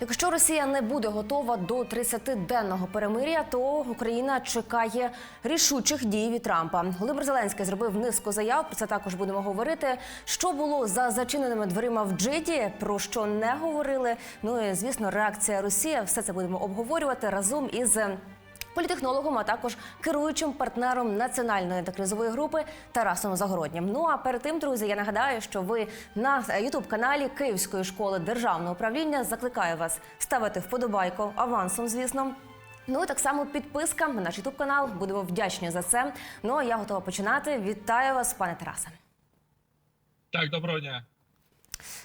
Якщо Росія не буде готова до 30-денного перемиря, то Україна чекає рішучих дій від Трампа. Володимир Зеленський зробив низку заяв. Про це також будемо говорити. Що було за зачиненими дверима в Джиді, про що не говорили. Ну і звісно, реакція Росії. Все це будемо обговорювати разом із. Політехнологом, а також керуючим партнером національної антикризової групи Тарасом Загороднім. Ну а перед тим, друзі, я нагадаю, що ви на ютуб каналі Київської школи державного управління закликаю вас ставити вподобайку авансом, звісно. Ну і так само підписка на наш ютуб канал. Будемо вдячні за це. Ну а я готова починати. Вітаю вас, пане Тарасе. Так, доброго дня.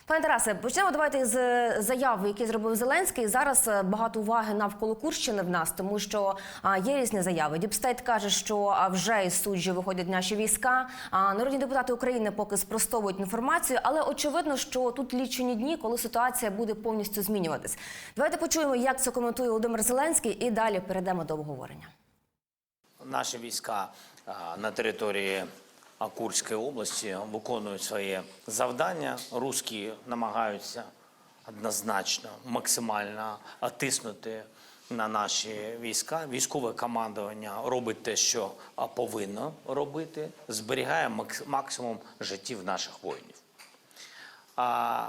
Пане Тарасе, почнемо давайте з е, заяви, які зробив Зеленський. Зараз е, багато уваги навколо Курщини в нас, тому що є різні заяви. Діпстейт каже, що вже із суджі виходять наші війська. Народні депутати України поки спростовують інформацію, але очевидно, що тут лічені дні, коли ситуація буде повністю змінюватись. Давайте почуємо, як це коментує Володимир Зеленський, і далі перейдемо до обговорення. Наші війська на території Курської області виконують своє завдання. Руські намагаються однозначно максимально тиснути на наші війська. Військове командування робить те, що повинно робити, зберігає максимум життів наших воїнів. А,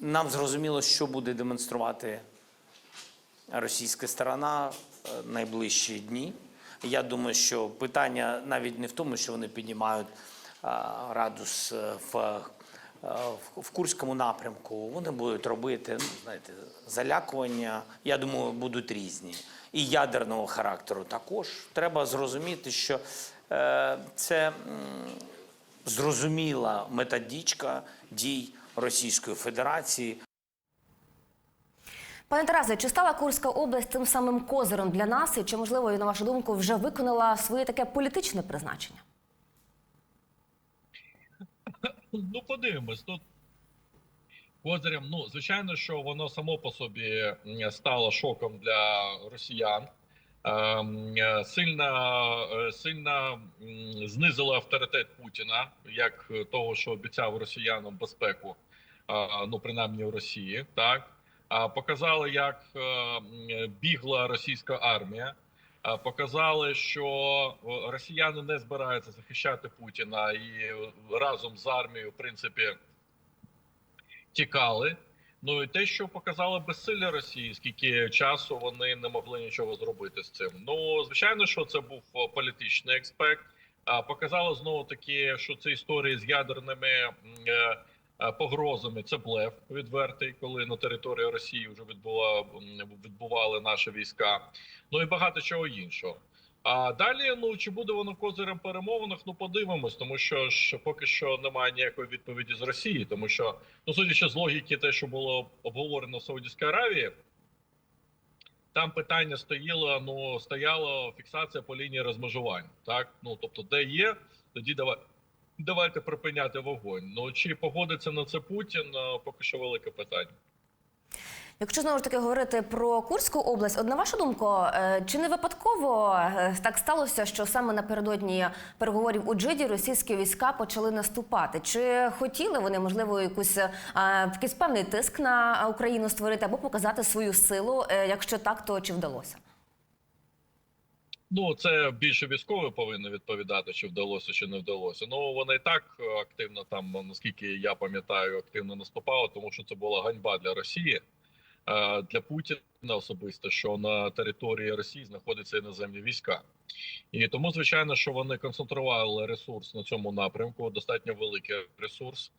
нам зрозуміло, що буде демонструвати російська сторона е, найближчі дні. Я думаю, що питання навіть не в тому, що вони піднімають а, градус е, в, е, в- Курському напрямку. Вони будуть робити ну, знаєте, залякування. Я думаю, будуть різні. І ядерного характеру також. Треба зрозуміти, що е, це зрозуміла методичка дій Російської Федерації. Пане Тарасе, чи стала Курська область тим самим козиром для нас, і чи можливо, на вашу думку, вже виконала своє таке політичне призначення? Ну, подивимось. Тут козирем, ну, звичайно, що воно само по собі стало шоком для росіян. Ем, е, Сильно, е, сильно знизило авторитет Путіна, як того, що обіцяв росіянам безпеку, ну принаймні в Росії, так показали, як е, бігла російська армія. Показали, що росіяни не збираються захищати Путіна і е, разом з армією, в принципі, тікали. Ну і те, що показало безсилля Росії, скільки часу вони не могли нічого зробити з цим. Ну звичайно, що це був політичний аспект. А показало знову таки, що це історії з ядерними е, погрозами. Це блеф відвертий, коли на території Росії вже відбула відбували наші війська. Ну і багато чого іншого. А далі, ну чи буде воно козирем перемовинах? Ну подивимось, тому що ж поки що немає ніякої відповіді з Росії, тому що ну судячи з логіки, те, що було обговорено в Саудівській Аравії, там питання стояло, ну стояла фіксація по лінії розмежування. Так, ну тобто, де є, тоді давай. Давайте припиняти вогонь. Ну чи погодиться на це Путін? е, Поки що велике питання. Якщо знову ж таки говорити про Курську область, от на вашу думку, е, чи не випадково е, так сталося, що саме напередодні переговорів у Джиді російські війська почали наступати? Чи хотіли вони можливо якусь якийсь певний тиск на Україну створити або показати свою силу? Якщо так, то чи вдалося? Ну, це більше військові повинні відповідати, чи вдалося, чи не вдалося. Ну вони і так активно там, наскільки я пам'ятаю, активно наступали, тому що це була ганьба для Росії, для Путіна особисто, що на території Росії знаходяться іноземні війська. І тому, звичайно, що вони концентрували ресурс на цьому напрямку, достатньо великий ресурс.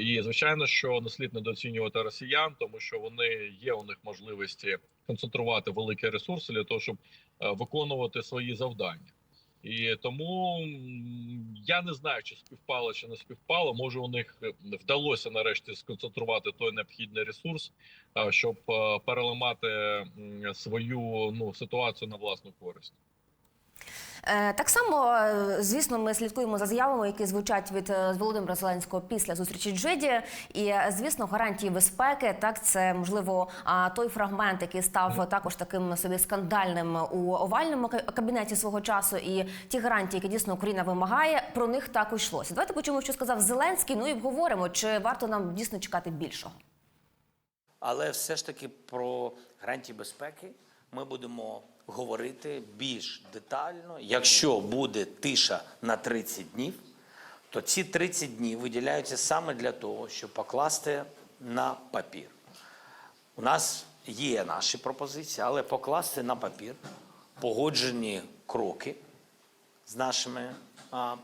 І звичайно, що не слід недооцінювати росіян, тому що вони є у них можливості концентрувати великі ресурси для того, щоб е, виконувати свої завдання. І тому я не знаю, чи співпало, чи не співпало. Може, у них е, вдалося нарешті сконцентрувати той необхідний ресурс, е, щоб переламати свою ну ситуацію на власну користь. Е, Так само, е, звісно, ми слідкуємо за заявами, які звучать від е, Володимира Зеленського після зустрічі Джиді. І звісно, гарантії безпеки. Так, це можливо той фрагмент, який став також таким собі скандальним у овальному кабінеті свого часу. І ті гарантії, які дійсно Україна вимагає, про них також йшлося. Давайте почуємо, що сказав Зеленський. Ну і обговоримо, чи варто нам дійсно чекати більшого. Але все ж таки про гарантії безпеки ми будемо говорити більш детально. Якщо буде тиша на 30 днів, то ці 30 днів виділяються саме для того, щоб покласти на папір. У нас є наші пропозиції, але покласти на папір погоджені кроки з нашими а,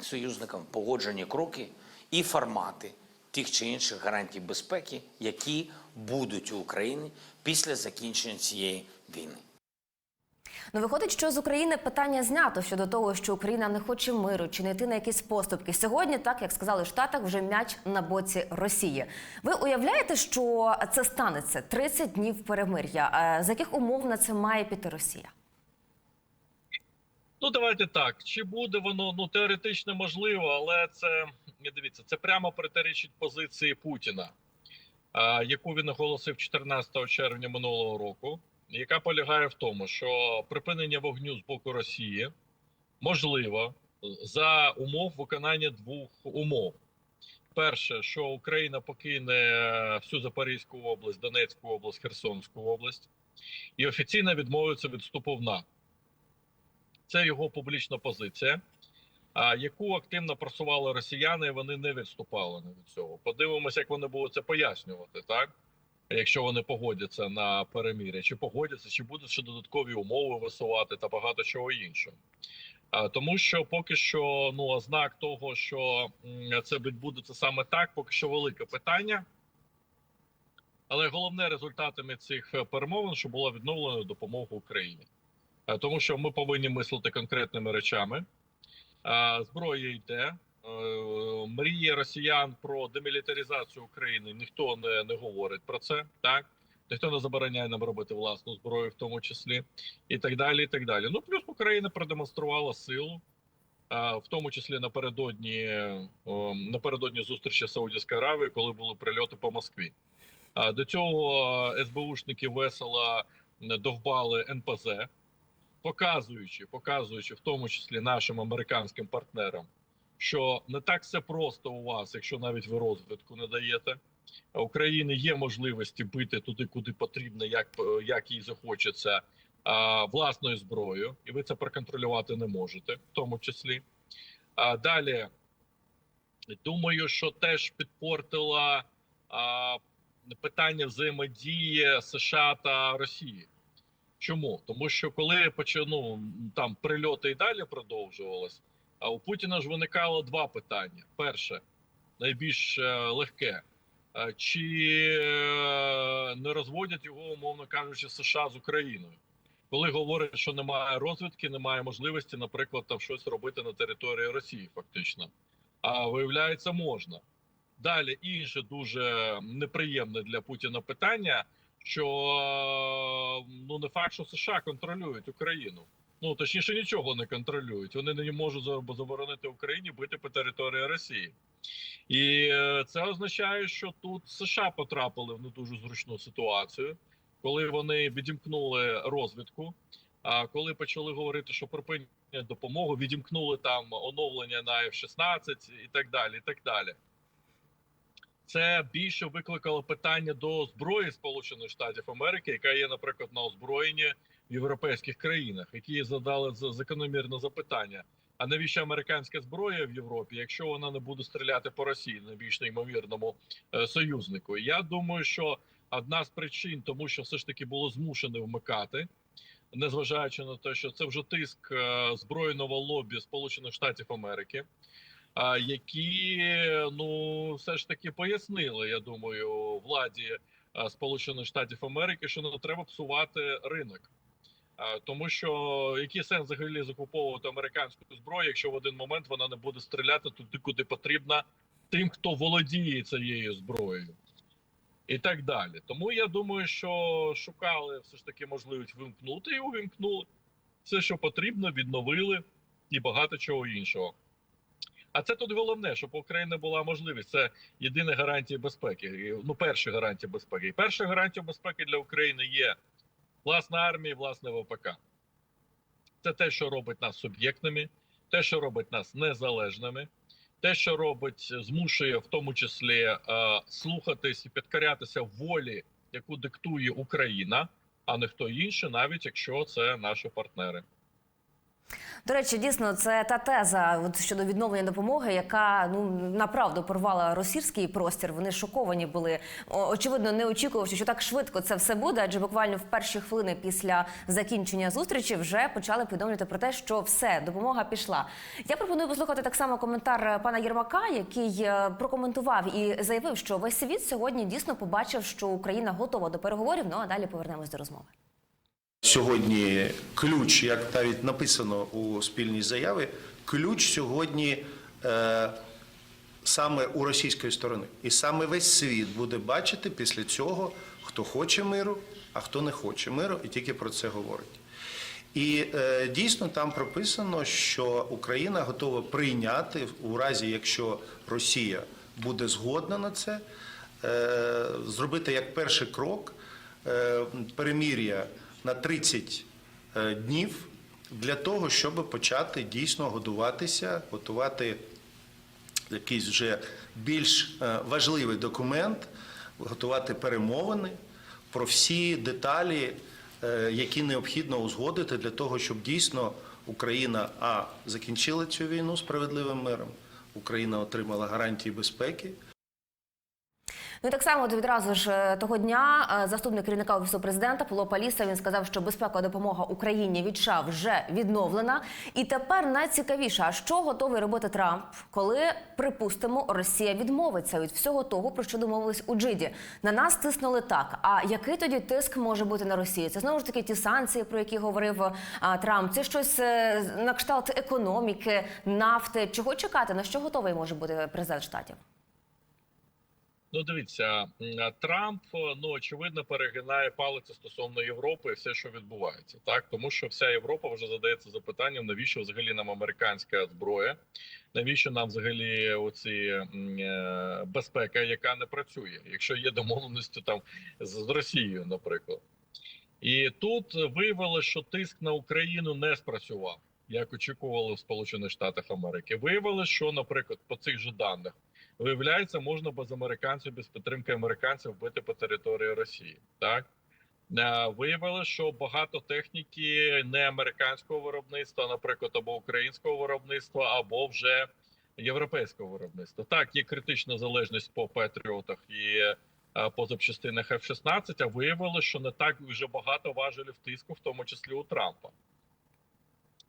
союзниками, погоджені кроки і формати тих чи інших гарантій безпеки, які будуть у Україні після закінчення цієї війни. Ну, виходить, що з України питання знято щодо того, що Україна не хоче миру чи не йти на якісь поступки. Сьогодні, так як сказали в Штатах, вже м'яч на боці Росії. Ви уявляєте, що це станеться 30 днів перемир'я? Е, З яких умов на це має піти Росія? Ну давайте так. Чи буде воно ну теоретично можливо, але це дивіться, це прямо протирічить позиції Путіна, яку він оголосив 14 червня минулого року, яка полягає в тому, що припинення вогню з боку Росії можливо за умов виконання двох умов. Перше, що Україна покине всю Запорізьку область, Донецьку область, Херсонську область і офіційно відмовиться від вступу в НАТО. Це його публічна позиція, яку активно просували росіяни, вони не відступали від цього. Подивимося, як вони будуть це пояснювати, так? Якщо вони погодяться на перемір'я, чи погодяться, чи будуть ще додаткові умови висувати та багато чого іншого. А, тому що поки що ну ознак того, що це відбудеться саме так, поки що велике питання. Але головне результатами цих е, перемовин, що була відновлена допомога Україні. Тому що ми повинні мислити конкретними речами. Е, Зброя йде. Е, Мрії росіян про демілітаризацію України ніхто не, не говорить про це, так ніхто не забороняє нам робити власну зброю, в тому числі, і так далі. і так далі. Ну плюс Україна продемонструвала силу, е, в тому числі напередодні напередодні зустрічі Саудівської Аравії, коли були прильоти по Москві. До цього СБУшники весело довбали НПЗ показуючи, показуючи в тому числі нашим американським партнерам, що не так все просто у вас, якщо навіть ви розвитку не даєте. України є можливості бити туди, куди потрібно, як, е, як їй захочеться а, власною зброєю, і ви це проконтролювати не можете, в тому числі. А далі думаю, що теж підпортила а, питання взаємодії США та Росії. Чому? Тому що коли почав, ну, там прильоти і далі продовжувалось, а у Путіна ж виникало два питання: перше, найбільш е, легке, е, чи е, не розводять його, умовно кажучи, США з Україною, коли говорять, що немає розвідки, немає можливості, наприклад, там щось робити на території Росії, фактично. А виявляється, можна. Далі інше дуже неприємне для Путіна питання що ну не факт, що США контролюють Україну. Ну точніше нічого не контролюють. Вони не можуть заборонити Україні бити по території Росії, і е, це означає, що тут США потрапили в не дуже зручну ситуацію, коли вони відімкнули розвідку. А коли почали говорити, що припинять допомогу, відімкнули там оновлення на F-16 і так далі. і так далі це більше викликало питання до зброї Сполучених Штатів Америки, яка є, наприклад, на озброєнні в європейських країнах, які задали за- закономірне запитання: а навіщо американська зброя в Європі, якщо вона не буде стріляти по Росії, найбільш неймовірному е, союзнику? Я думаю, що одна з причин, тому що все ж таки було змушене вмикати. Незважаючи на те, що це вже тиск е, збройного лобі Сполучених Штатів Америки, які ну все ж таки пояснили, я думаю, владі Сполучених Штатів Америки, що не треба псувати ринок. Тому що який сенс взагалі закуповувати американську зброю, якщо в один момент вона не буде стріляти туди, куди потрібно, тим, хто володіє цією зброєю, і так далі. Тому я думаю, що шукали все ж таки можливість вимкнути і увімкнули все, що потрібно, відновили і багато чого іншого. А це тут головне, щоб у України була можливість. Це єдина гарантія безпеки. Ну, перша гарантія безпеки. І перша гарантія безпеки для України є власна армія, власне ВПК. Це те, що робить нас суб'єктними, те, що робить нас незалежними, те, що робить, змушує в тому числі е, слухатись і підкорятися волі, яку диктує Україна, а не хто інший, навіть якщо це наші партнери. До речі, дійсно, це та теза от, щодо відновлення допомоги, яка ну направду порвала російський простір. Вони шоковані були. Очевидно, не очікувавши, що так швидко це все буде, адже буквально в перші хвилини після закінчення зустрічі вже почали повідомляти про те, що все, допомога пішла. Я пропоную послухати так само коментар пана Єрмака, який е, прокоментував і заявив, що весь світ сьогодні дійсно побачив, що Україна готова до переговорів. Ну а далі повернемось до розмови. Сьогодні ключ, як навіть написано у спільній заяві, ключ сьогодні е, саме у російської сторони. І саме весь світ буде бачити після цього, хто хоче миру, а хто не хоче миру, і тільки про це говорить. І е, дійсно там прописано, що Україна готова прийняти у разі, якщо Росія буде згодна на це, е, зробити як перший крок е, перемір'я на 30 е, днів для того, щоб почати дійсно годуватися, готувати якийсь вже більш е, важливий документ, готувати перемовини про всі деталі, е, які необхідно узгодити для того, щоб дійсно Україна а закінчила цю війну справедливим миром, Україна отримала гарантії безпеки. Ну і так само от відразу ж е, того дня е, заступник керівника офісу президента Павло Паліса він сказав, що безпекова допомога Україні від США вже відновлена. І тепер найцікавіше, а що готовий робити Трамп, коли припустимо, Росія відмовиться від всього того, про що домовились у Джиді. На нас тиснули так. А який тоді тиск може бути на Росію? Це знову ж таки ті санкції, про які говорив а, Трамп. Це щось е, на кшталт економіки, нафти. Чого чекати? На що готовий може бути президент штатів? Ну, дивіться, Трамп ну очевидно перегинає палиці стосовно Європи і все, що відбувається, так тому що вся Європа вже задається запитанням, навіщо взагалі нам американська зброя, навіщо нам взагалі оці е, безпека, яка не працює, якщо є домовленості там з Росією, наприклад. І тут виявилося, що тиск на Україну не спрацював, як очікували в Сполучених Штатах Америки. Виявилося, що, наприклад, по цих же даних. Виявляється, можна без американців, без підтримки американців вбити по території Росії. Так Е, виявилося, що багато техніки не американського виробництва, наприклад, або українського виробництва, або вже європейського виробництва. Так, є критична залежність по патріотах і е, по запчастинах F-16, а виявилося, що не так вже багато важелів тиску, в тому числі у Трампа.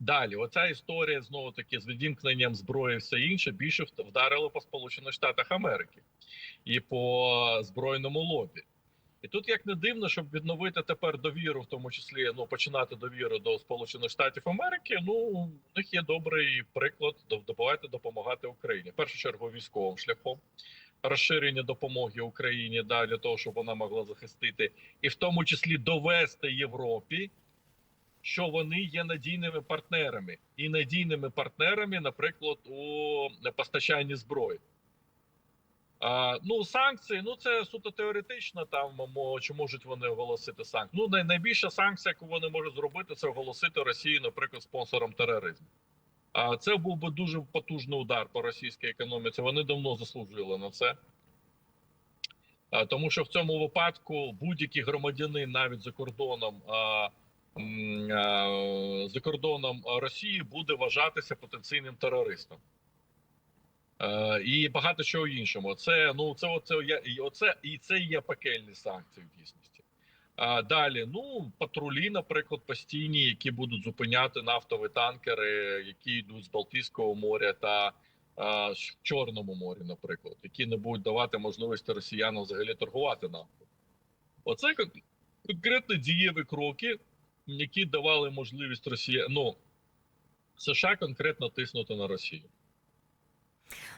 Далі, оця історія знову таки з відімкненням зброї, все інше більше вдарило по Сполучених Штатах Америки і по збройному лобі. І тут як не дивно, щоб відновити тепер довіру, в тому числі ну починати довіру до Сполучених Штатів Америки. Ну у них є добрий приклад. Давайте допомагати Україні. В першу чергу військовим шляхом розширення допомоги Україні да, для того, щоб вона могла захистити, і в тому числі довести Європі що вони є надійними партнерами і надійними партнерами, наприклад, у постачанні зброї. А, ну, санкції, ну це суто теоретично. Там чи можуть вони оголосити санкції. Ну, най- найбільша санкція, яку вони можуть зробити, це оголосити Росію, наприклад, спонсором тероризму. А це був би дуже потужний удар по російській економіці. Вони давно заслужили на це. Тому що в цьому випадку будь-який громадянин, навіть за кордоном. А, за кордоном Росії буде вважатися потенційним терористом. Е, і багато чого іншого. Це ну це оце і оце і це є пекельні санкції в дійсності. А далі, ну патрулі, наприклад, постійні, які будуть зупиняти нафтові танкери, які йдуть з Балтійського моря та а, в Чорному морі, наприклад, які не будуть давати можливості росіянам взагалі торгувати нафтою. Оце кон- конкретно дієві кроки, які давали можливість Росії, ну США конкретно тиснути на Росію.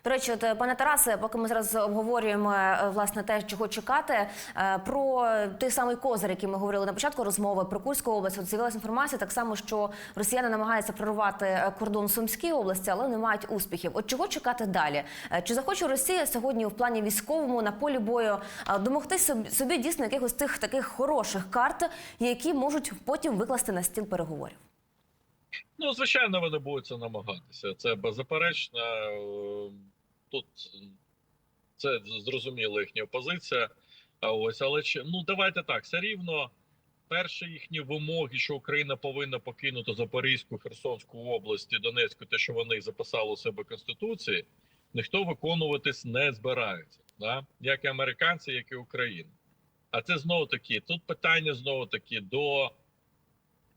До речі, от, е, пане Тарасе, поки ми зараз обговорюємо е, власне те, чого чекати, е, про той самий козир, який ми говорили на початку розмови про Курську область. От з'явилася інформація так само, що росіяни намагаються прорвати кордон Сумській області, але не мають успіхів. От чого чекати далі? Чи захоче Росія сьогодні в плані військовому на полі бою домогти собі дійсно якихось тих таких хороших карт, які можуть потім викласти на стіл переговорів? Ну, звичайно, вони будуть це намагатися. Це беззаперечно. Е, тут це зрозуміла їхня позиція. А ось, але чи ну давайте так, все рівно. Перші їхні вимоги, що Україна повинна покинути Запорізьку, Херсонську область Донецьку, те, що вони записали у себе конституції, ніхто виконуватись не збирається. Да? Як і американці, як і Україна. А це знову таки тут питання знову таки до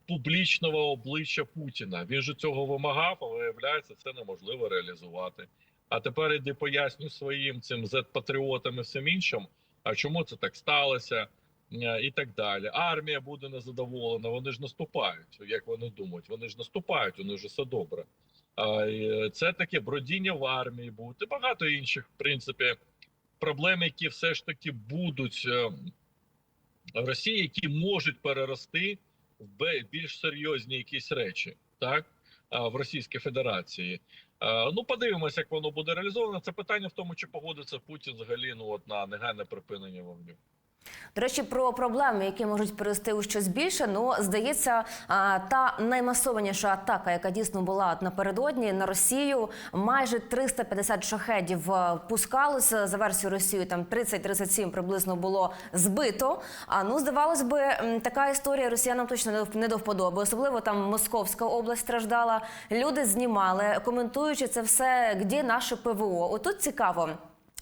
публічного обличчя Путіна. Він же цього вимагав, але виявляється, це неможливо реалізувати. А тепер іди поясню своїм цим зет-патріотам і всім іншим, а чому це так сталося, і так далі. Армія буде незадоволена. Вони ж наступають. Як вони думають? Вони ж наступають, у них все добре. Це таке бродіння в армії буде багато інших, в принципі, проблем, які все ж таки будуть е, в Росії, які можуть перерости більш серйозні якісь речі, так в Російській Федерації. Ну, подивимося, як воно буде реалізовано. Це питання в тому, чи погодиться Путін взагалі ну от на негайне припинення вогню. До речі, про проблеми, які можуть перерости у щось більше. Ну здається, та наймасованіша атака, яка дійсно була напередодні на Росію, майже 350 шахедів е, пускалося за версією Росії. Там 30-37 приблизно було збито. А ну здавалось би, така історія росіянам точно не до вподоби. Особливо там Московська область страждала. Люди знімали, коментуючи це все, де наше ПВО. Отут цікаво.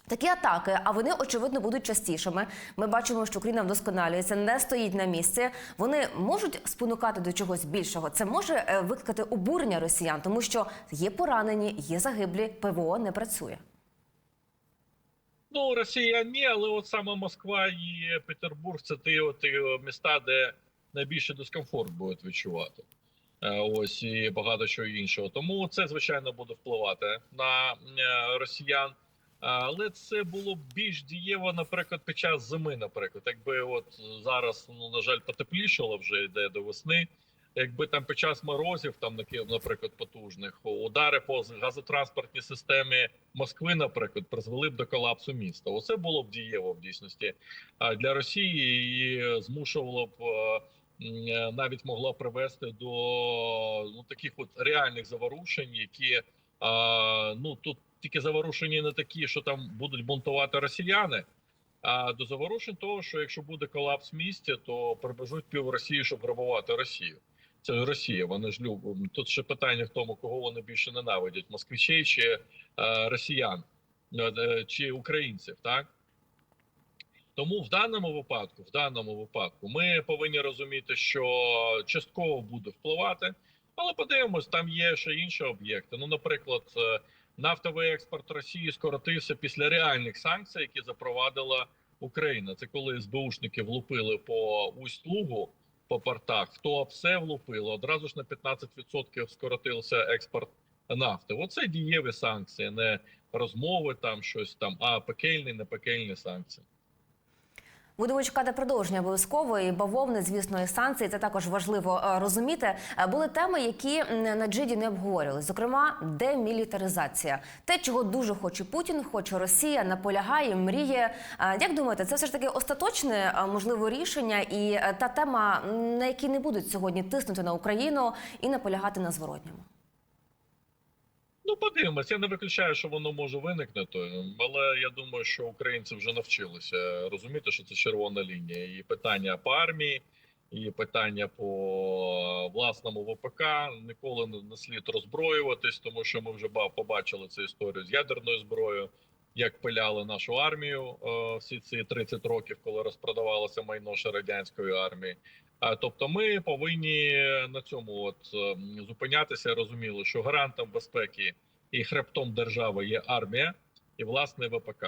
Такі атаки, а вони очевидно будуть частішими. Ми бачимо, що Україна вдосконалюється, не стоїть на місці. Вони можуть спонукати до чогось більшого. Це може е, викликати обурення росіян, тому що є поранені, є загиблі. ПВО не працює. Ну, Росія ні, але от саме Москва і Петербург це ті, ті міста, де найбільше дискомфорт будуть відчувати. Е, Ось і багато чого іншого. Тому це звичайно буде впливати на е, росіян. Але це було б більш дієво, наприклад, під час зими. Наприклад, якби от зараз ну на жаль потеплішало вже йде до весни. Якби там під час морозів, там наприклад, потужних удари по газотранспортній системі Москви, наприклад, призвели б до колапсу міста. Оце було б дієво в дійсності для Росії і змушувало б е, навіть могло привести до ну таких от реальних заворушень, які ну тут тільки заворушення не такі, що там будуть бунтувати росіяни. А до заворушень того, що якщо буде колапс в місті, то прибежуть пів Росії, щоб грабувати Росію. Це ж Росія, вони ж люблять. Тут ще питання в тому, кого вони більше ненавидять: москвичей чи е, росіян, е, е, чи українців, так? Тому в даному випадку, в даному випадку, ми повинні розуміти, що частково буде впливати, але подивимось, там є ще інші об'єкти. Ну, наприклад, е, нафтовий експорт Росії скоротився після реальних санкцій, які запровадила Україна. Це коли СБУшники влупили по Усть-Лугу, по портах, хто все влупило, одразу ж на 15% скоротився експорт нафти. Оце дієві санкції, не розмови там щось там, а пекельні, не пекельні санкції. Будемо чекати продовження обов'язково і бавовни, звісно, і санкції. Це також важливо е, розуміти. Е, Були теми, які на джиді не обговорювали. Зокрема, демілітаризація. Те, чого дуже хоче Путін, хоче Росія, наполягає, мріє. Е, Як думаєте, це все ж таки остаточне можливо рішення, і та тема, на якій не будуть сьогодні тиснути на Україну і наполягати на зворотньому? Ну, подивимось. Я не виключаю, що воно може виникнути, але я думаю, що українці вже навчилися розуміти, що це червона лінія. І питання по армії, і питання по власному ВПК ніколи не- слід роззброюватись, тому що ми вже побачили цю історію з ядерною зброєю. Як пиляли нашу армію е, всі ці 30 років, коли розпродавалося майно ще радянської армії. А тобто, ми повинні на цьому от е, зупинятися. Розуміло, що гарантом безпеки і хребтом держави є армія і власне ВПК.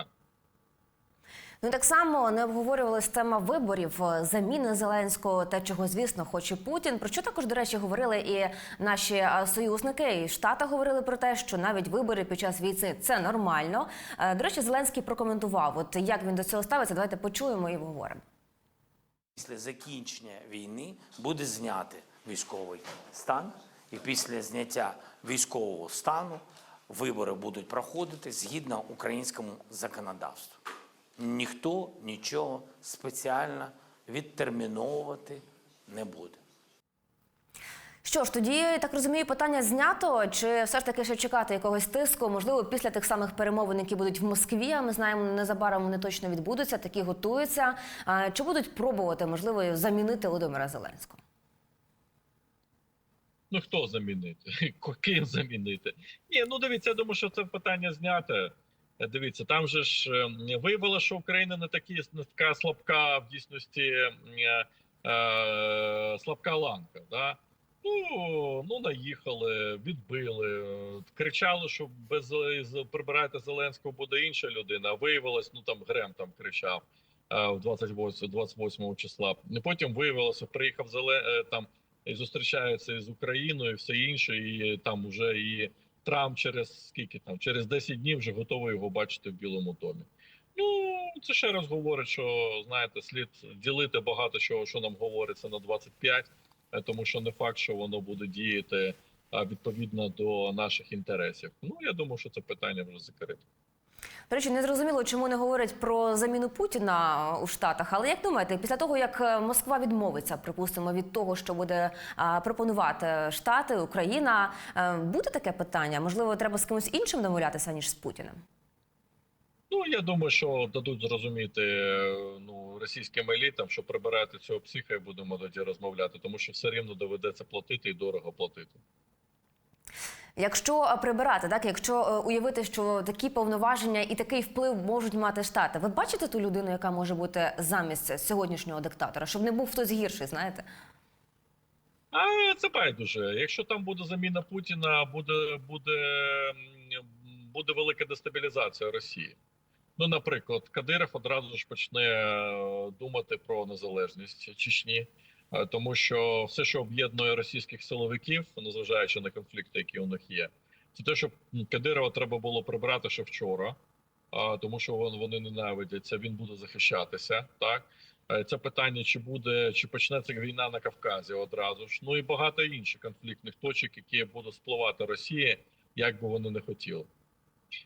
Ну так само не обговорювалась тема виборів, е, заміни Зеленського, те, чого звісно хоче Путін. Про що також, до речі, говорили і наші е, союзники. І Штати говорили про те, що навіть вибори під час війни це нормально. Е, До речі, Зеленський прокоментував. От як він до цього ставиться. Давайте почуємо і обговоримо. Після закінчення війни буде знятий військовий стан, і після зняття військового стану вибори будуть проходити згідно українському законодавству. Ніхто нічого спеціально відтерміновувати не буде. Що ж, тоді я так розумію, питання знято. Чи все ж таки ще чекати якогось тиску? Можливо, після тих самих перемовин, які будуть в Москві. А ми знаємо, незабаром вони точно відбудуться, такі готуються. А, Чи будуть пробувати можливо замінити Володимира Зеленського? Ну хто замінити? Ким замінити? Ні, ну дивіться, я думаю, що це питання зняте. Е, Дивіться, там же ж е, виявилося, що Україна не такі не така слабка в дійсності е, е, слабка ланка. Да? Ну, ну наїхали, відбили, е, кричали, що без з- прибирайте Зеленського буде інша людина. А виявилось, ну там Грем там кричав в 28, 28 числа. Потім виявилося, приїхав Зеле е, там і зустрічається із Україною, і все інше, і там уже і Трамп через скільки там, через 10 днів вже готовий його бачити в Білому домі. Ну це ще раз говорить, що знаєте, слід ділити багато чого, що нам говориться на 25, е, тому що не факт, що воно буде діяти відповідно до наших інтересів. Ну я думаю, що це питання вже закрите. До речі, не зрозуміло, чому не говорять про заміну Путіна у Штатах. Але як думаєте, після того як е, Москва відмовиться, припустимо, від того, що буде пропонувати Штати, Україна, е, буде таке питання? Можливо, треба з кимось іншим домовлятися ніж з Путіним? Ну я думаю, що дадуть зрозуміти е, ну російським елітам, що прибирати цього психа і будемо тоді розмовляти, тому що все рівно доведеться платити і дорого платити. Якщо е, прибирати, так якщо е, уявити, що такі повноваження і такий вплив можуть мати штати, ви бачите ту людину, яка може бути замість сьогоднішнього диктатора, щоб не був хтось гірший, знаєте? А це байдуже. Якщо там буде заміна Путіна, буде буде, буде велика дестабілізація Росії. Ну, наприклад, Кадиров одразу ж почне е, думати про незалежність Чечні, тому що все, що об'єднує російських силовиків, незважаючи на конфлікти, які у них є, це те, що Кадирова треба було прибрати ще вчора, тому що вони ненавидяться. Він буде захищатися, так. Е, Це питання, чи буде чи почнеться війна на Кавказі одразу ж. Ну і багато інших конфліктних точок, які буде спливати Росії, як би вони не хотіли.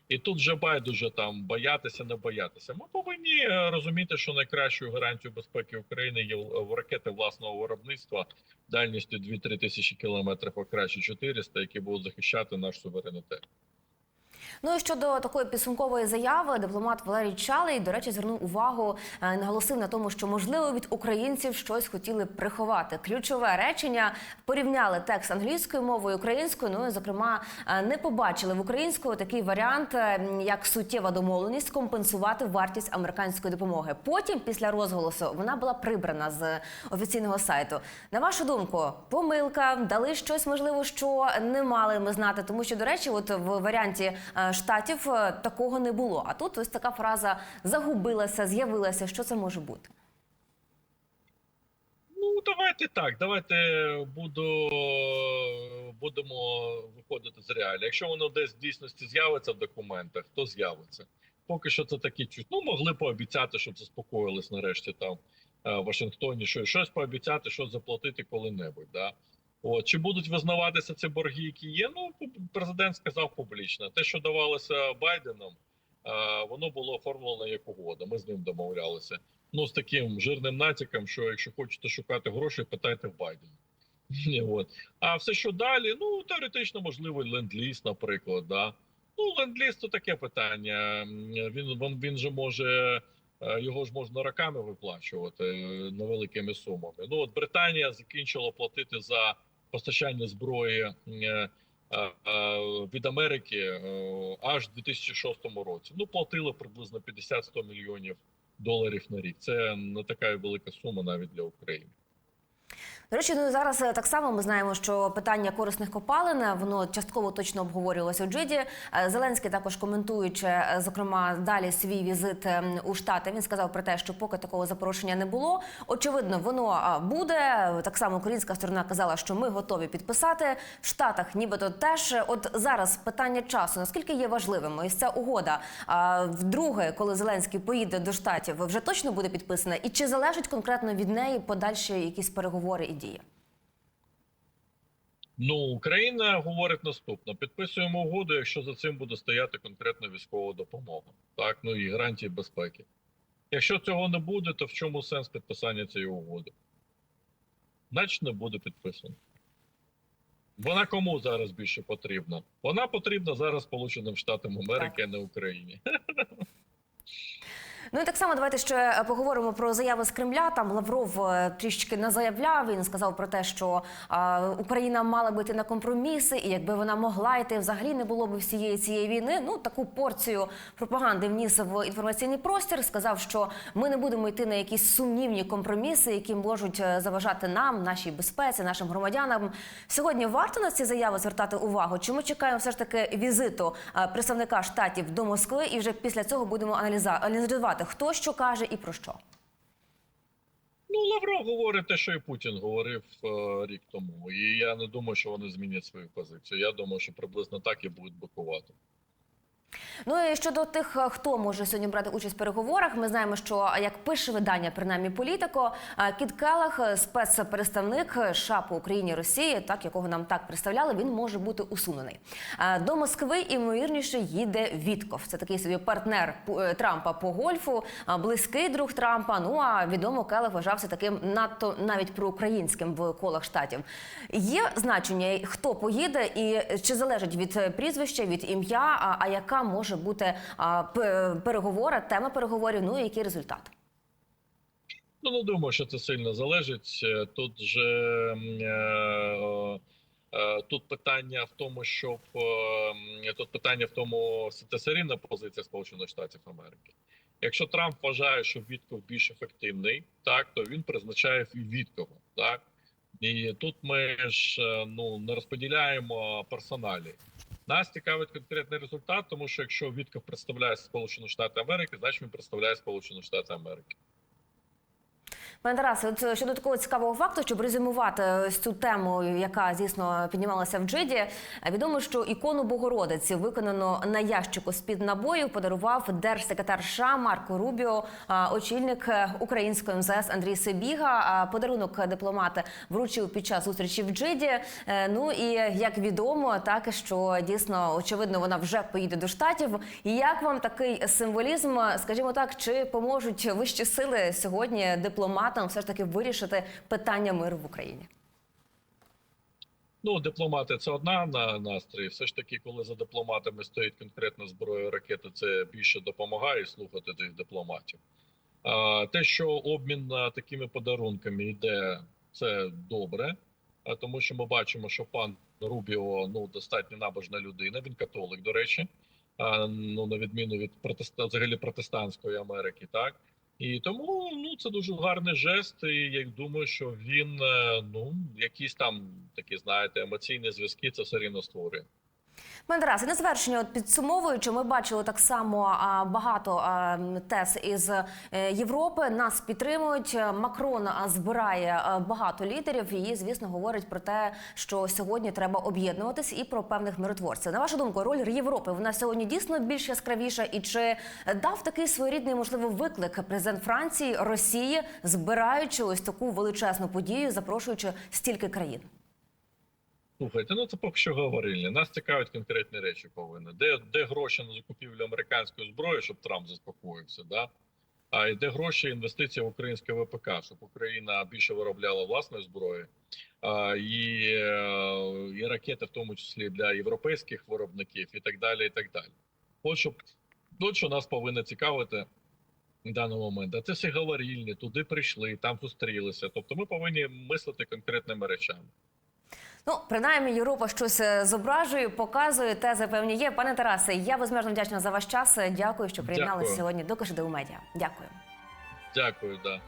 І тут вже байдуже там боятися, не боятися. Ми повинні е, розуміти, що найкращою гарантією безпеки України є ракети власного виробництва дальністю 2-3 тисячі кілометрів, а краще 400, які будуть захищати наш суверенітет. Ну і щодо такої підсумкової заяви, дипломат Валерій Чалий, до речі, звернув увагу, е, наголосив на тому, що можливо від українців щось хотіли приховати. Ключове речення порівняли текст англійською мовою українською. Ну і зокрема е, не побачили в українською такий варіант, е, як суттєва домовленість компенсувати вартість американської допомоги. Потім, після розголосу, вона була прибрана з офіційного сайту. На вашу думку, помилка дали щось можливо, що не мали ми знати, тому що до речі, от в варіанті штатів е, такого не було. А тут ось така фраза загубилася, з'явилася. Що це може бути? Ну, давайте так. Давайте буду будемо виходити з реалії. Якщо воно десь в дійсності з'явиться в документах, то з'явиться. Поки що це такі чуть. Ну, могли пообіцяти, щоб заспокоїлись нарешті там е, в Вашингтоні, що щось пообіцяти, що заплатити коли-небудь. Да? От чи будуть визнаватися ці борги, які є? Ну президент сказав публічно. Те, що давалося Байденом, е, воно було оформлено як угода. Ми з ним домовлялися. Ну з таким жирним натяком, що якщо хочете шукати гроші, питайте в Байдена. От. А все, що далі, ну теоретично можливо, ленд-ліз, наприклад. Да? Ну, ленд-ліз то таке питання. Він він, же може е, його ж можна роками виплачувати е, невеликими сумами. Ну от Британія закінчила платити за постачання зброї е, е, від Америки е, аж в 2006 році. Ну платили приблизно 50-100 мільйонів доларів на рік. Це не така велика сума навіть для України. До речі, ну зараз е, так само ми знаємо, що питання корисних копалин е, воно частково точно обговорювалося у Джиді. Е, Зеленський також коментуючи, зокрема, далі свій візит е, у Штати, він сказав про те, що поки такого запрошення не було. Очевидно, воно буде. Так само українська сторона казала, що ми готові підписати в Штатах, нібито теж. От зараз питання часу наскільки є важливим ось ця угода. А вдруге, коли Зеленський поїде до штатів, вже точно буде підписана, і чи залежить конкретно від неї подальші якісь переговори і дії? Ну, Україна говорить наступно: підписуємо угоду, якщо за цим буде стояти конкретна військова допомога, так ну і гарантії безпеки. Якщо цього не буде, то в чому сенс підписання цієї угоди? Значить, не буде підписано. Вона кому зараз більше потрібна? Вона потрібна зараз Сполученим Штатам Америки, а не Україні. Ну і так само давайте ще е, поговоримо про заяви з Кремля. Там Лавров е, трішки не заявляв. Він сказав про те, що е, Україна мала би йти на компроміси, і якби вона могла йти, взагалі не було б всієї цієї війни. Ну таку порцію пропаганди вніс в інформаційний простір. Сказав, що ми не будемо йти на якісь сумнівні компроміси, які можуть заважати нам, нашій безпеці, нашим громадянам. Сьогодні варто на ці заяви звертати увагу. Чи ми чекаємо все ж таки візиту представника штатів до Москви, і вже після цього будемо аналіза- аналізувати, хто що каже і про що. Ну, Лавров говорить те, що і Путін говорив е, рік тому. І я не думаю, що вони змінять свою позицію. Я думаю, що приблизно так і будуть бикувати. Ну і щодо тих, е, хто може сьогодні брати участь в переговорах, ми знаємо, що е, як пише видання, принаймні політико, е, Кіт Келах, спецпредставник США по Україні і Росії, так якого нам так представляли, він може бути усунений. До Москви ймовірніше їде Вітков. Це такий собі партнер Трампа по гольфу, близький друг Трампа. Ну а відомо Келах вважався таким надто навіть проукраїнським в колах штатів. Є значення, хто поїде, і чи залежить від прізвища, від ім'я, а, а може бути а, п- переговора, тема переговорів, ну і який результат? Ну, не думаю, що це сильно залежить. Е, Тут же е, е, тут питання в тому, щоб тут питання в тому, це все позиція Сполучених Штатів Америки. Якщо Трамп вважає, що Вітков більш ефективний, так то він призначає Віткова. Так і тут ми ж ну не розподіляємо персоналі. Нас цікавить конкретний результат, тому що якщо Вітков представляє Сполучені Штати Америки, значить він представляє Сполучені Штати Америки. Пане Тарасе, от е, щодо такого цікавого факту, щоб резюмувати ось цю тему, яка дійсно піднімалася в Джиді, е, відомо, що ікону Богородиці виконано на ящику з під набоїв подарував держсекретар США Марко Рубіо, очільник е, української МЗС Андрій Сибіга. Подарунок дипломати вручив під час зустрічі в Джиді. Е, Ну і як відомо, так що дійсно очевидно вона вже поїде до штатів. Як вам такий символізм, скажімо так, чи поможуть вищі сили сьогодні дипломатам все ж таки вирішити питання миру в Україні? Ну, дипломати це одна на настрій. Все ж таки, коли за дипломатами стоїть конкретна зброя ракети, це більше допомагає слухати тих дипломатів. А, те, що обмін такими подарунками йде, це добре, а, тому що ми бачимо, що пан Рубіо ну достатньо набожна людина. Він католик, до речі, а, ну на відміну від протеста, взагалі протестантської Америки, так. І тому ну це дуже гарний жест. І я думаю, що він е, ну якісь там такі, знаєте, емоційні зв'язки це все рівно створює. Пане Тарасе, на завершення, от підсумовуючи, ми бачили так само багато тез із е, Європи. Нас підтримують. Макрон збирає багато лідерів і, звісно, говорить про те, що сьогодні треба об'єднуватись і про певних миротворців. На вашу думку, роль Європи вона сьогодні дійсно більш яскравіша. І чи дав такий своєрідний можливо виклик президент Франції Росії, збираючи ось таку величезну подію, запрошуючи стільки країн? Слухайте, ну це поки що говорильне. Нас цікавить конкретні речі повинні. Де, де гроші на закупівлю американської зброї, щоб Трамп заспокоївся, да? А і де гроші інвестиції в українське ВПК, щоб Україна більше виробляла власної зброї, а, і, е, і ракети, в тому числі для європейських виробників, і так далі. і так далі. От щоб от що нас повинно цікавити в даний момент. А це всі говорильні, туди прийшли, там зустрілися. Тобто ми повинні мислити конкретними речами. Ну, принаймні, Європа щось е, зображує, показує, тези певні є. Пане Тарасе, я безмежно вдячна за ваш час. Дякую, що приєдналися сьогодні до Кишидоу Медіа. Дякую. Дякую, да.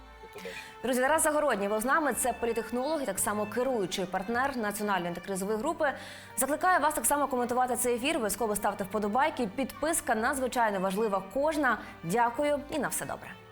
Друзі, Тарас Загородній був з нами. Це політехнолог і так само керуючий партнер національної антикризової групи. Закликаю вас так само коментувати цей ефір. Обов'язково ставте вподобайки. Підписка надзвичайно важлива. Кожна. Дякую і на все добре.